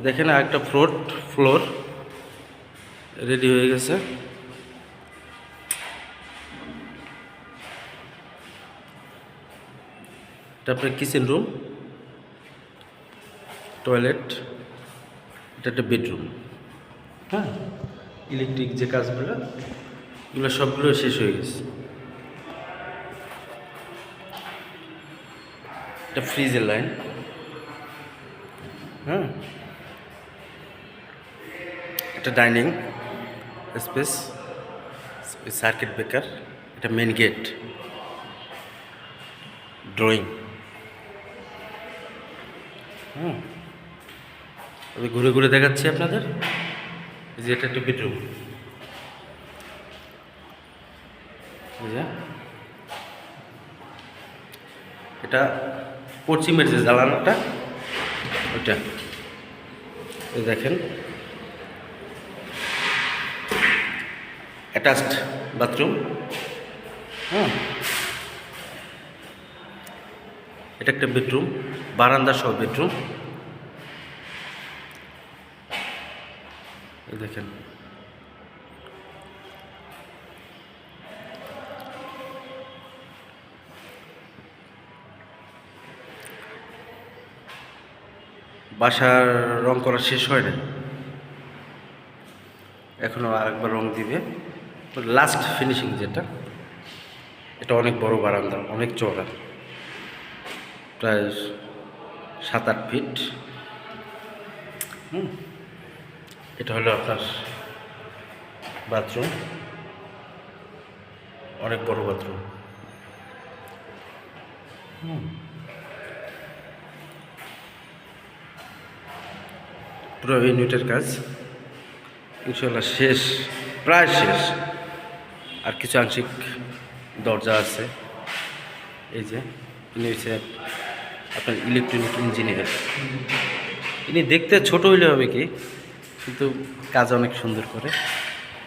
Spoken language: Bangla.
দেখেন একটা ফ্লোর ফ্লোর রেডি হয়ে গেছে। এটা আপনার কিচেন রুম টয়লেট এটা একটা বেডরুম হ্যাঁ ইলেকট্রিক যে কাজগুলো, এগুলো সবগুলো শেষ হয়ে গেছে। এটা ফ্রিজের লাইন হ্যাঁ এটা ডাইনিং স্পেস সার্কিট ব্রেকার এটা মেন গেট ড্রয়িং হুম। আমি ঘুরে ঘুরে দেখাচ্ছি আপনাদের। যে এটা একটা বেডরুম এটা পশ্চিমের যে জ্বালানোটা এই দেখেন। অ্যাটাচড বাথরুম হ্যাঁ এটা একটা বেডরুম বারান্দা সহ বেডরুম দেখেন। বাসার রং করা শেষ হয় না এখনও আরেকবার রং দিবে। লাস্ট ফিনিশিং যেটা, এটা অনেক বড় বারান্দা, অনেক চওড়া। প্রায় সাত আট ফিট হুম। এটা হলো আপনার বাথরুম অনেক বড় বাথরুম হুম। পুরো ইউনিটের কাজ। ইনশাল্লাহ শেষ, প্রায় শেষ। আর কিছু আংশিক দরজা আছে। এই যে ইনি হচ্ছে আপনার ইলেকট্রনিক ইঞ্জিনিয়ার ইনি দেখতে ছোট হইলে হবে কি, কিন্তু কাজ অনেক সুন্দর করে।